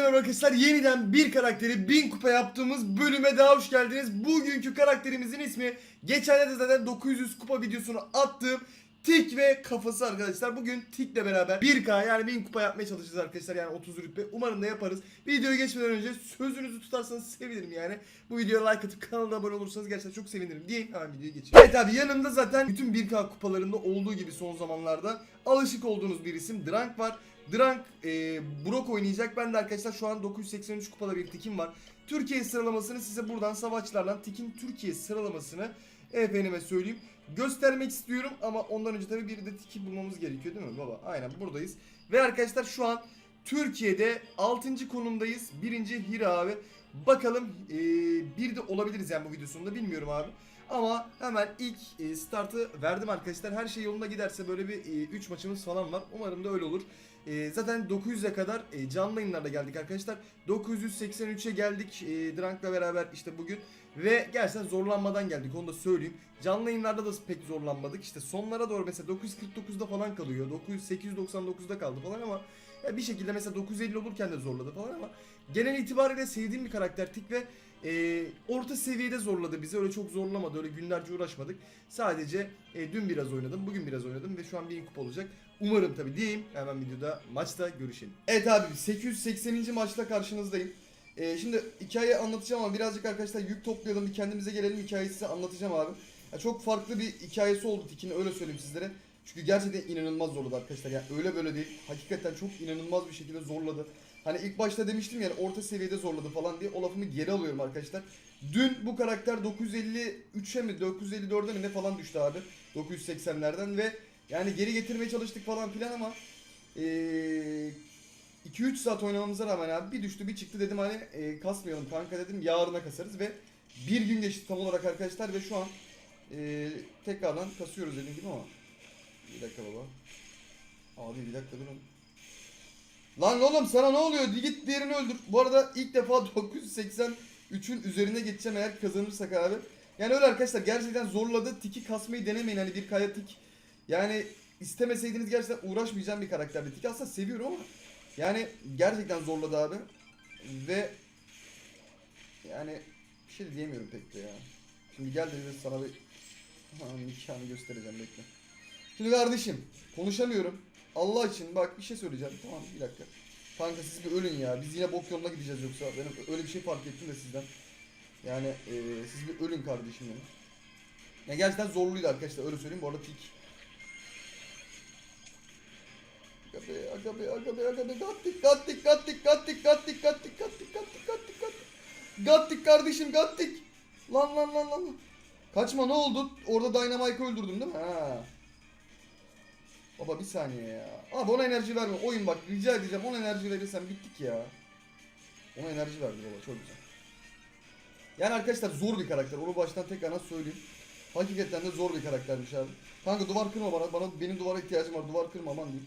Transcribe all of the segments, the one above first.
merhaba arkadaşlar. Yeniden bir karakteri 1000 kupa yaptığımız bölüme daha hoş geldiniz. Bugünkü karakterimizin ismi geçenlerde zaten 900 kupa videosunu attığım Tik ve kafası arkadaşlar. Bugün Tik'le beraber 1K yani 1000 kupa yapmaya çalışacağız arkadaşlar. Yani 30 rütbe. Umarım da yaparız. Videoya geçmeden önce sözünüzü tutarsanız sevinirim yani. Bu videoya like atıp kanala abone olursanız gerçekten çok sevinirim diyeyim. Hemen videoya geçeyim. Evet abi yanımda zaten bütün 1K kupalarında olduğu gibi son zamanlarda alışık olduğunuz bir isim Drank var. Drank e, Brok oynayacak. Ben de arkadaşlar şu an 983 kupada bir tikim var. Türkiye sıralamasını size buradan savaşçılardan tikin Türkiye sıralamasını efendime söyleyeyim göstermek istiyorum ama ondan önce tabii bir de tiki bulmamız gerekiyor değil mi baba? Aynen buradayız. Ve arkadaşlar şu an Türkiye'de 6. konumdayız. 1. Hira abi. Bakalım e, bir de olabiliriz yani bu video sonunda bilmiyorum abi. Ama hemen ilk e, startı verdim arkadaşlar. Her şey yolunda giderse böyle bir 3 maçımız falan var. Umarım da öyle olur. E, zaten 900'e kadar e, canlı yayınlarda geldik arkadaşlar. 983'e geldik e, Drank'la beraber işte bugün. Ve gerçekten zorlanmadan geldik onu da söyleyeyim. Canlı yayınlarda da pek zorlanmadık. İşte sonlara doğru mesela 949'da falan kalıyor. 900 899'da kaldı falan ama ya bir şekilde mesela 950 olurken de zorladı falan ama genel itibariyle sevdiğim bir karakter Tik ve e, orta seviyede zorladı bizi. Öyle çok zorlamadı. Öyle günlerce uğraşmadık. Sadece e, dün biraz oynadım. Bugün biraz oynadım ve şu an 1000 kupa olacak. Umarım tabii diyeyim. Hemen videoda maçta görüşelim. Evet abi 880. maçta karşınızdayım. E, şimdi hikaye anlatacağım ama birazcık arkadaşlar yük toplayalım. Bir kendimize gelelim. Hikayeyi size anlatacağım abi. Ya çok farklı bir hikayesi oldu Tik'in öyle söyleyeyim sizlere. Çünkü gerçekten inanılmaz zorladı arkadaşlar. Yani öyle böyle değil. Hakikaten çok inanılmaz bir şekilde zorladı. Hani ilk başta demiştim yani orta seviyede zorladı falan diye. O lafımı geri alıyorum arkadaşlar. Dün bu karakter 953'e mi 954'e mi ne falan düştü abi. 980'lerden ve yani geri getirmeye çalıştık falan filan ama eee 2-3 saat oynamamıza rağmen abi bir düştü bir çıktı dedim hani e, kasmayalım kanka dedim yarına kasarız ve bir gün geçti tam olarak arkadaşlar ve şu an e, tekrardan kasıyoruz dediğim gibi ama bir dakika baba abi bir dakika durun lan oğlum sana ne oluyor git diğerini öldür bu arada ilk defa 983'ün üzerine geçeceğim eğer kazanırsak abi yani öyle arkadaşlar gerçekten zorladı tiki kasmayı denemeyin hani bir kaya tik yani istemeseydiniz gerçekten uğraşmayacağım bir karakterdi tiki aslında seviyorum ama yani gerçekten zorladı abi. Ve yani bir şey de diyemiyorum pek de ya. Şimdi gel de sana bir ha, nikahını göstereceğim bekle. Şimdi kardeşim konuşamıyorum. Allah için bak bir şey söyleyeceğim. Tamam bir dakika. Kanka siz bir ölün ya. Biz yine bok yoluna gideceğiz yoksa. Benim öyle bir şey fark ettim de sizden. Yani e, siz bir ölün kardeşim benim. Ya gerçekten zorluydu arkadaşlar öyle söyleyeyim. Bu arada tik Aga be, aga be, aga be, aga be. Gattik, gattik, gattik, gattik, gattik, gattik, gattik, gattik, gattik, gattik. Gattik kardeşim, gattik. Lan lan lan lan. Kaçma ne oldu? Orada Dynamite'ı öldürdüm değil mi? Ha. Baba bir saniye ya. Abi ona enerji verme. Oyun bak rica edeceğim. Ona enerji verirsen bittik ya. Ona enerji verdi baba çok güzel. Yani arkadaşlar zor bir karakter. Onu baştan tekrardan söyleyeyim. Hakikaten de zor bir karaktermiş abi. Kanka duvar kırma bana. Bana benim duvara ihtiyacım var. Duvar kırma aman diyeyim.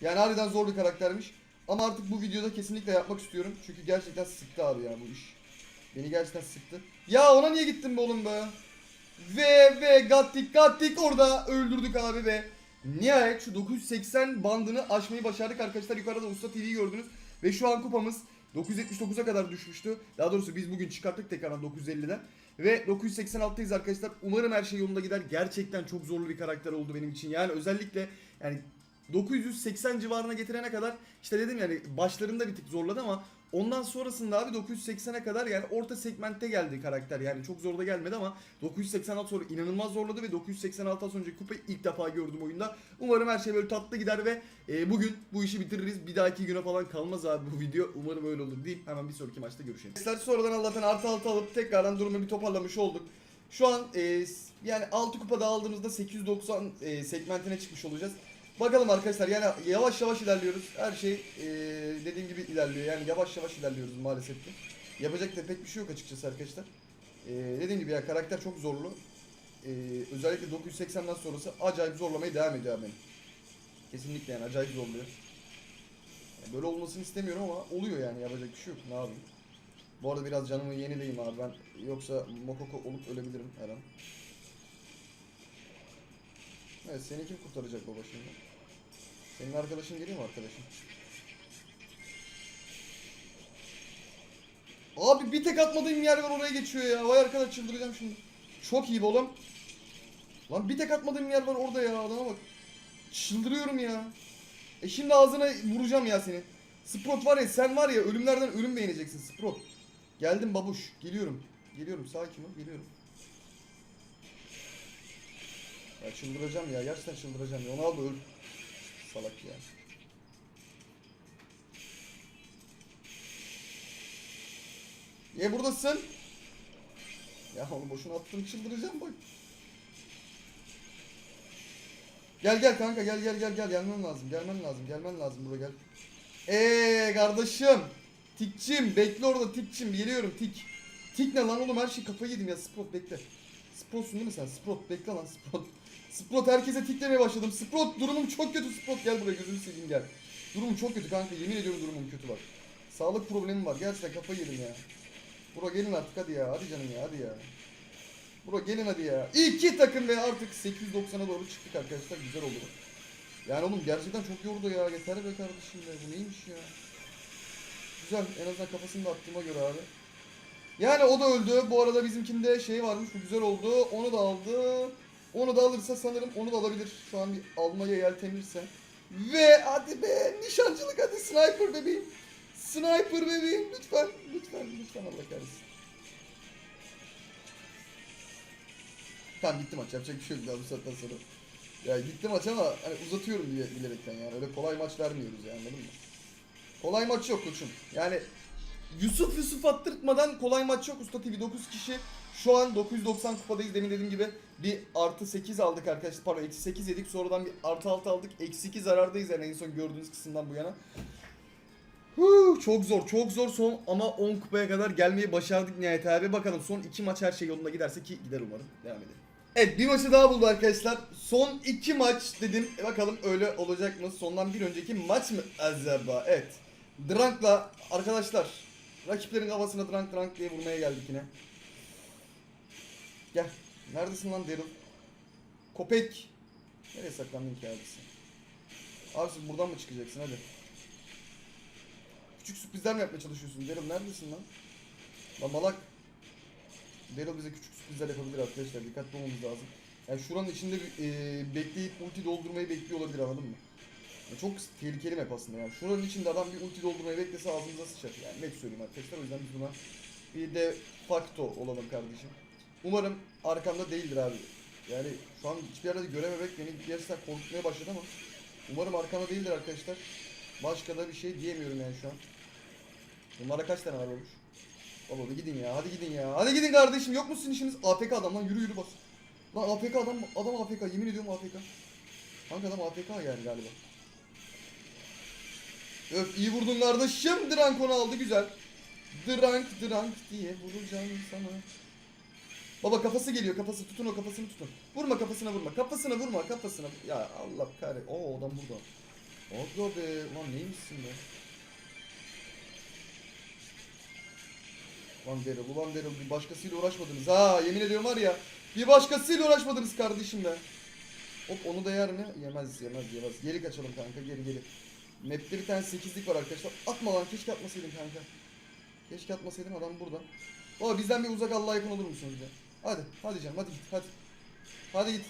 Yani harbiden zor bir karaktermiş. Ama artık bu videoda kesinlikle yapmak istiyorum. Çünkü gerçekten sıktı abi ya bu iş. Beni gerçekten sıktı. Ya ona niye gittin be oğlum be? Ve ve gattik gattik orada öldürdük abi ve nihayet şu 980 bandını aşmayı başardık arkadaşlar. Yukarıda Usta TV'yi gördünüz. Ve şu an kupamız 979'a kadar düşmüştü. Daha doğrusu biz bugün çıkarttık tekrardan 950'den. Ve 986'dayız arkadaşlar. Umarım her şey yolunda gider. Gerçekten çok zorlu bir karakter oldu benim için. Yani özellikle yani 980 civarına getirene kadar işte dedim yani başlarında bir tık zorladı ama ondan sonrasında abi 980'e kadar yani orta segmentte geldi karakter. Yani çok zor da gelmedi ama 986 sonra inanılmaz zorladı ve 986'dan sonraki kupayı ilk defa gördüm oyunda. Umarım her şey böyle tatlı gider ve e, bugün bu işi bitiririz. Bir dahaki güne falan kalmaz abi bu video. Umarım öyle olur deyip hemen bir sonraki maçta görüşelim. Arkadaşlar sonradan Allah'tan artı altı alıp tekrardan durumu bir toparlamış olduk. Şu an e, yani 6 kupada aldığımızda 890 e, segmentine çıkmış olacağız. Bakalım arkadaşlar yani yavaş yavaş ilerliyoruz. Her şey eee, dediğim gibi ilerliyor. Yani yavaş yavaş ilerliyoruz maalesef ki. Yapacak da pek bir şey yok açıkçası arkadaşlar. Eee, dediğim gibi ya karakter çok zorlu. Eee, özellikle 980'den sonrası acayip zorlamaya devam ediyor beni. Kesinlikle yani acayip zorluyor. Yani böyle olmasını istemiyorum ama oluyor yani yapacak bir şey yok. Ne yapayım? Bu arada biraz canımı yenileyim abi ben. Yoksa Mokoko olup ölebilirim her an. Evet seni kim kurtaracak baba şimdi? Senin arkadaşın geliyor mu arkadaşın? Abi bir tek atmadığım yer var oraya geçiyor ya. Vay arkadaş çıldıracağım şimdi. Çok iyi oğlum. Lan bir tek atmadığım yer var orada ya adama bak. Çıldırıyorum ya. E şimdi ağzına vuracağım ya seni. Sprot var ya sen var ya ölümlerden ölüm beğeneceksin Sprot. Geldim babuş. Geliyorum. Geliyorum sakin ol geliyorum. Ya çıldıracağım ya gerçekten çıldıracağım ya. Onu al da öl. Salak ya. Niye buradasın? Ya onu boşuna attım çıldıracağım bak. Gel gel kanka gel gel gel gel gelmen lazım gelmen lazım gelmen lazım buraya gel. Eee kardeşim. Tikçim bekle orada tikçim geliyorum tik. Tik ne lan oğlum her şey kafayı yedim ya Sprot bekle. Sprotsun değil mi sen? Sprot bekle lan Sprot. Sprot herkese tiklemeye başladım. Sprot durumum çok kötü Sprot gel buraya gözünü seveyim gel. Durumum çok kötü kanka yemin ediyorum durumum kötü bak. Sağlık problemim var gerçekten kafayı yedim ya. Bro gelin artık hadi ya hadi canım ya hadi ya. Bro gelin hadi ya. İki takım ve artık 890'a doğru çıktık arkadaşlar güzel oldu. Yani oğlum gerçekten çok yordu ya yeter be kardeşim be bu neymiş ya. Güzel en azından kafasını da attığıma göre abi. Yani o da öldü. Bu arada bizimkinde şey varmış bu güzel oldu. Onu da aldı. Onu da alırsa sanırım onu da alabilir. Şu an bir almaya yeltenirse. Ve hadi be nişancılık hadi sniper bebeğim. Sniper bebeğim lütfen lütfen lütfen Allah kahretsin. Tamam gitti maç yapacak bir şey yok daha bu saatten sonra. Ya gitti maç ama hani uzatıyorum diye bilerekten yani öyle kolay maç vermiyoruz yani anladın mı? Kolay maç yok koçum. Yani Yusuf Yusuf attırtmadan kolay maç yok Usta TV 9 kişi. Şu an 990 kupadayız demin dediğim gibi bir artı 8 aldık arkadaşlar pardon eksi 8 yedik sonradan bir artı 6 aldık eksi 2 zarardayız yani en son gördüğünüz kısımdan bu yana. Huu, çok zor çok zor son ama 10 kupaya kadar gelmeyi başardık nihayet abi bakalım son 2 maç her şey yolunda giderse ki gider umarım devam edelim. Evet bir maçı daha buldu arkadaşlar. Son iki maç dedim. E bakalım öyle olacak mı? Sondan bir önceki maç mı acaba? Evet. Drank'la arkadaşlar rakiplerin kafasına drank drank diye vurmaya geldik yine. Gel. Neredesin lan Daryl? Kopek. Nereye saklandın ki abisi? Abisi buradan mı çıkacaksın hadi. Küçük sürprizler mi yapmaya çalışıyorsun? Daryl neredesin lan? Lan malak. Daryl bize küçük sürprizler yapabilir arkadaşlar. Dikkatli olmamız lazım. Yani şuranın içinde e, bekleyip ulti doldurmayı bekliyor olabilir anladın mı? Çok tehlikeli map aslında yani. Şuranın içinde adam bir ulti doldurmayı beklese ağzımıza sıçar. Yani net söyleyeyim arkadaşlar. O yüzden biz buna bir de facto olalım kardeşim. Umarım arkamda değildir abi. Yani şu an hiçbir yerde görememek beni gerçekten korkutmaya başladı ama umarım arkamda değildir arkadaşlar. Başka da bir şey diyemiyorum yani şu an. Bunlara kaç tane var olmuş? Baba bir gidin ya hadi gidin ya. Hadi gidin kardeşim yok musun işiniz? APK adam lan yürü yürü bas. Lan APK adam adam APK yemin ediyorum APK. Hangi adam APK yani galiba. Öf iyi vurdun kardeşim. Drank onu aldı güzel. Drank drank diye vuracağım sana. Baba kafası geliyor kafası tutun o kafasını tutun. Vurma kafasına vurma kafasına vurma kafasına. Ya Allah kahret. Oo adam burada. Aga be lan neymişsin be. Lan Daryl ulan Daryl bir başkasıyla uğraşmadınız ha yemin ediyorum var ya. Bir başkasıyla uğraşmadınız kardeşim be. Hop onu da yer mi? Yemez yemez yemez. Geri kaçalım kanka geri geri. Map'te bir tane 8'lik var arkadaşlar. Atma lan keşke atmasaydın kanka. Keşke atmasaydın adam burada. Baba bizden bir uzak Allah'a yakın olur musunuz ya? Hadi hadi canım hadi git hadi. Hadi git.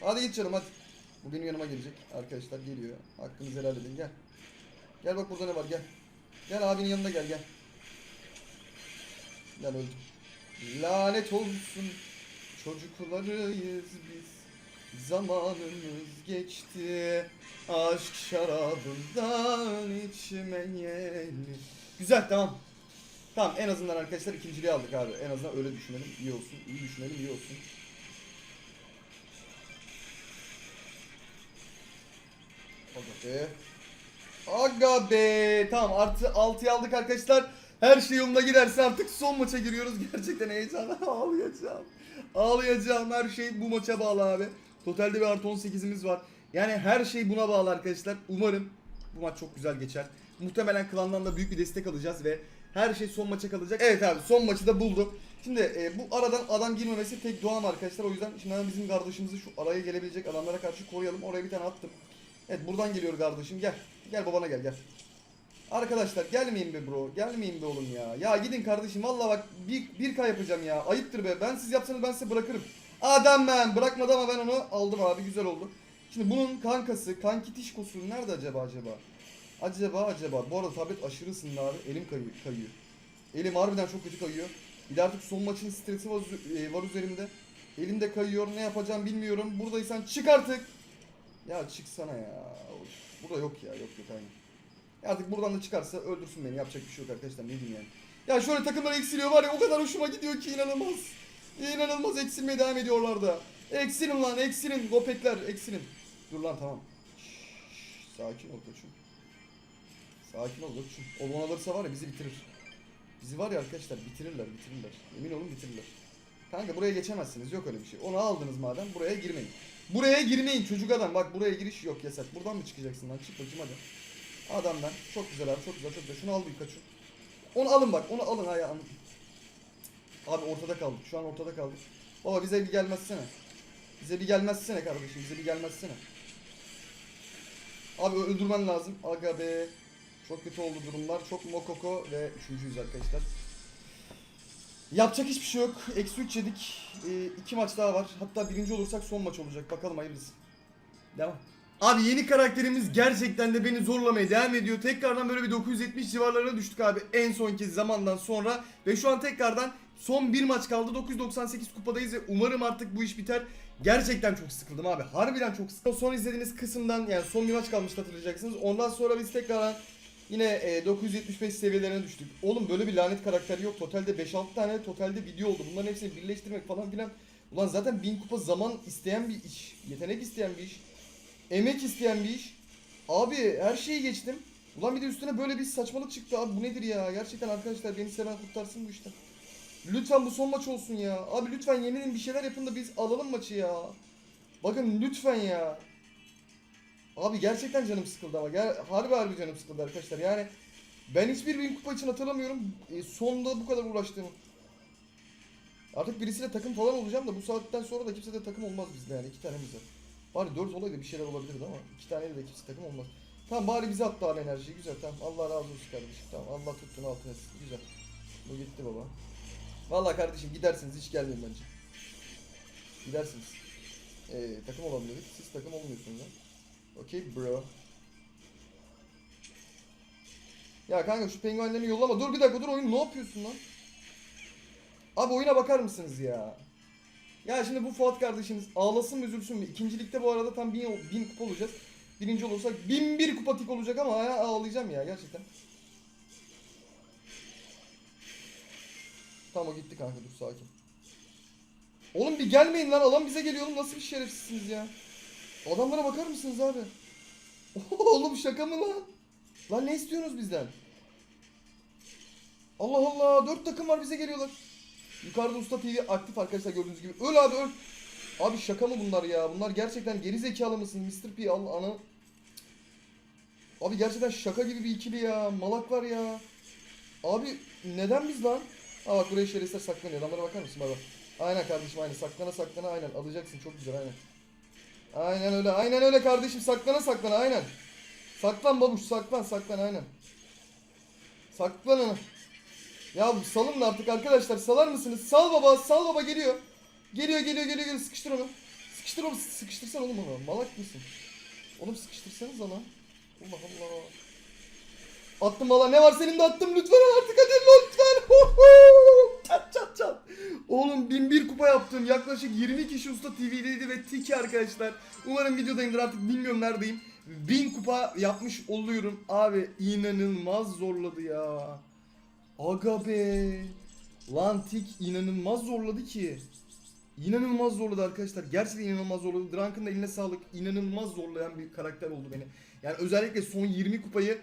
Hadi git canım hadi. Bu benim yanıma gelecek. Arkadaşlar geliyor. Hakkınızı helal edin gel. Gel bak burada ne var gel. Gel abinin yanına gel gel. Gel öldüm. Lanet olsun. Çocuklarıyız biz. Zamanımız geçti. Aşk şarabından içmeyeli. Güzel tamam. Tamam en azından arkadaşlar ikinciliği aldık abi. En azından öyle düşünelim. iyi olsun. İyi düşünelim iyi olsun. Aga be. Aga be. Tamam artı 6'yı aldık arkadaşlar. Her şey yoluna giderse artık son maça giriyoruz. Gerçekten heyecanla ağlayacağım. Ağlayacağım. Her şey bu maça bağlı abi. Totalde bir artı 18'imiz var. Yani her şey buna bağlı arkadaşlar. Umarım bu maç çok güzel geçer. Muhtemelen klandan da büyük bir destek alacağız ve her şey son maça kalacak. Evet abi son maçı da bulduk. Şimdi e, bu aradan adam girmemesi tek doğan arkadaşlar. O yüzden şimdi hemen bizim kardeşimizi şu araya gelebilecek adamlara karşı koruyalım. Oraya bir tane attım. Evet buradan geliyor kardeşim. Gel. Gel babana gel gel. Arkadaşlar gelmeyin be bro. Gelmeyin be oğlum ya. Ya gidin kardeşim. Valla bak bir, bir yapacağım ya. Ayıptır be. Ben siz yapsanız ben size bırakırım. Adam ben. Bırakmadı ama ben onu aldım abi. Güzel oldu. Şimdi bunun kankası, kankitişkosu nerede acaba acaba? Acaba acaba. Bu arada tablet aşırı ısındı abi. Elim kayıyor. kayıyor. Elim harbiden çok kötü kayıyor. Bir de artık son maçın stresi var, e, var üzerimde. Elim de kayıyor. Ne yapacağım bilmiyorum. Buradaysan çık artık. Ya çıksana ya. Burada yok ya. Yok yok aynen. Ya Artık buradan da çıkarsa öldürsün beni. Yapacak bir şey yok arkadaşlar. Ne diyeyim yani. Ya şöyle takımlar eksiliyor var ya o kadar hoşuma gidiyor ki inanılmaz. İnanılmaz eksilmeye devam ediyorlar da. Eksilin lan eksilin. Gopekler eksilin. Dur lan tamam. Şşş, sakin ol koçum. Sakin ol koçum. O bunu alırsa var ya bizi bitirir. Bizi var ya arkadaşlar bitirirler bitirirler. Emin olun bitirirler. Kanka buraya geçemezsiniz yok öyle bir şey. Onu aldınız madem buraya girmeyin. Buraya girmeyin çocuk adam bak buraya giriş yok yasak. Buradan mı çıkacaksın lan çık bakayım hadi. Adamdan çok güzel abi çok güzel çok güzel. Şunu al kaçın. Onu alın bak onu alın ayağını. Abi ortada kaldık şu an ortada kaldık. Baba bize bir gelmezsene. Bize bir gelmezsene kardeşim bize bir gelmezsene. Abi öldürmen lazım. Aga be. Çok kötü oldu durumlar. Çok mokoko ve üçüncüyüz arkadaşlar. Yapacak hiçbir şey yok. Eksi 3 yedik. Ee, iki maç daha var. Hatta birinci olursak son maç olacak. Bakalım hayırlısı. Devam. Abi yeni karakterimiz gerçekten de beni zorlamaya devam ediyor. Tekrardan böyle bir 970 civarlarına düştük abi en sonki zamandan sonra. Ve şu an tekrardan son bir maç kaldı. 998 kupadayız ve umarım artık bu iş biter. Gerçekten çok sıkıldım abi. Harbiden çok sıkıldım. Son izlediğiniz kısımdan yani son bir maç kalmıştı hatırlayacaksınız. Ondan sonra biz tekrardan yine e, 975 seviyelerine düştük. Oğlum böyle bir lanet karakter yok. Totalde 5-6 tane totalde video oldu. Bunların hepsini birleştirmek falan filan. Ulan zaten 1000 kupa zaman isteyen bir iş. Yetenek isteyen bir iş. Emek isteyen bir iş. Abi her şeyi geçtim. Ulan bir de üstüne böyle bir saçmalık çıktı abi bu nedir ya? Gerçekten arkadaşlar beni seven kurtarsın bu işten. Lütfen bu son maç olsun ya. Abi lütfen yenilin bir şeyler yapın da biz alalım maçı ya. Bakın lütfen ya. Abi gerçekten canım sıkıldı ama. Ger harbi harbi canım sıkıldı arkadaşlar. Yani ben hiçbir bin kupa için hatırlamıyorum. E, sonda bu kadar uğraştığımı. Artık birisiyle takım falan olacağım da bu saatten sonra da kimse de takım olmaz bizde yani. iki tanemiz var. Bari 4 olaydı bir şeyler olabilirdi ama iki taneyle de kimse takım olmaz. Tamam bari bize attı abi enerjiyi güzel tamam Allah razı olsun kardeşim tamam Allah tuttuğunu altına güzel. Bu gitti baba. Vallahi kardeşim gidersiniz hiç gelmeyin bence. Gidersiniz. Ee, takım olalım dedik siz takım olmuyorsunuz ha. Okey bro. Ya kanka şu penguenlerini yollama dur bir dakika dur oyun ne yapıyorsun lan? Abi oyuna bakar mısınız ya? Ya şimdi bu Fuat kardeşimiz ağlasın mı üzülsün mü? İkincilikte bu arada tam 1000 bin kupa olacağız. Birinci olursak 1001 kupa tik olacak ama ya ağlayacağım ya gerçekten. Tamam o gitti kanka dur sakin. Oğlum bir gelmeyin lan alan bize geliyor oğlum nasıl bir şerefsizsiniz ya. Adamlara bakar mısınız abi? Oğlum şaka mı lan? Lan ne istiyorsunuz bizden? Allah Allah dört takım var bize geliyorlar. Yukarıda Usta TV aktif arkadaşlar gördüğünüz gibi. Öl abi öl. Abi şaka mı bunlar ya? Bunlar gerçekten geri zekalı mısın? Mr. P al ana. Abi gerçekten şaka gibi bir ikili ya. Malaklar ya. Abi neden biz lan? Ha bak buraya şerefsizler saklanıyor. Adamlara bakar mısın baba? Aynen kardeşim aynen. Saklana saklana aynen. Alacaksın çok güzel aynen. Aynen öyle. Aynen öyle kardeşim. Saklana saklana aynen. Saklan babuş saklan saklan aynen. Saklan ana. Ya salın artık arkadaşlar salar mısınız? Sal baba sal baba geliyor. Geliyor geliyor geliyor geliyor sıkıştır onu. Sıkıştır onu sıkıştırsan oğlum onu. Malak mısın? Oğlum sıkıştırsanız lan. Allah Allah. Attım valla ne var senin de attım lütfen artık hadi lütfen. çat çat çat. Oğlum 1001 kupa yaptım. Yaklaşık 20 kişi Usta TV'deydi ve Tiki arkadaşlar. Umarım videodayımdır artık bilmiyorum neredeyim. 1000 kupa yapmış oluyorum. Abi inanılmaz zorladı ya. Aga be. Lan Tik inanılmaz zorladı ki. İnanılmaz zorladı arkadaşlar. Gerçekten inanılmaz zorladı. Drunk'ın da eline sağlık. İnanılmaz zorlayan bir karakter oldu beni. Yani özellikle son 20 kupayı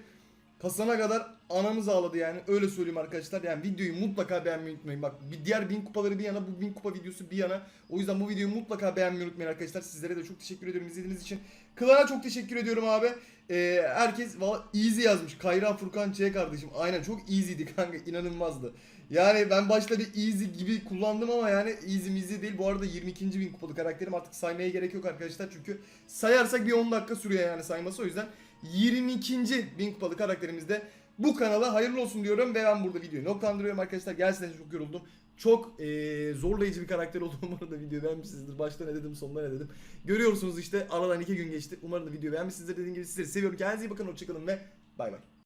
kasana kadar anamız ağladı yani. Öyle söyleyeyim arkadaşlar. Yani videoyu mutlaka beğenmeyi unutmayın. Bak bir diğer 1000 kupaları bir yana bu 1000 kupa videosu bir yana. O yüzden bu videoyu mutlaka beğenmeyi unutmayın arkadaşlar. Sizlere de çok teşekkür ediyorum izlediğiniz için. Klana çok teşekkür ediyorum abi. Ee, herkes valla easy yazmış. Kayra Furkan Ç kardeşim. Aynen çok easy'di kanka inanılmazdı. Yani ben başta bir easy gibi kullandım ama yani easy mizi değil. Bu arada 22. bin kupalı karakterim artık saymaya gerek yok arkadaşlar. Çünkü sayarsak bir 10 dakika sürüyor yani sayması. O yüzden 22. bin kupalı karakterimizde bu kanala hayırlı olsun diyorum ve ben burada videoyu noktalandırıyorum arkadaşlar. Gerçekten çok yoruldum. Çok eee, zorlayıcı bir karakter oldu. Umarım da videoyu beğenmişsinizdir. Başta ne dedim sonunda ne dedim. Görüyorsunuz işte aradan iki gün geçti. Umarım da videoyu beğenmişsinizdir. Dediğim gibi sizleri seviyorum. Kendinize iyi bakın. Hoşçakalın ve bay bay.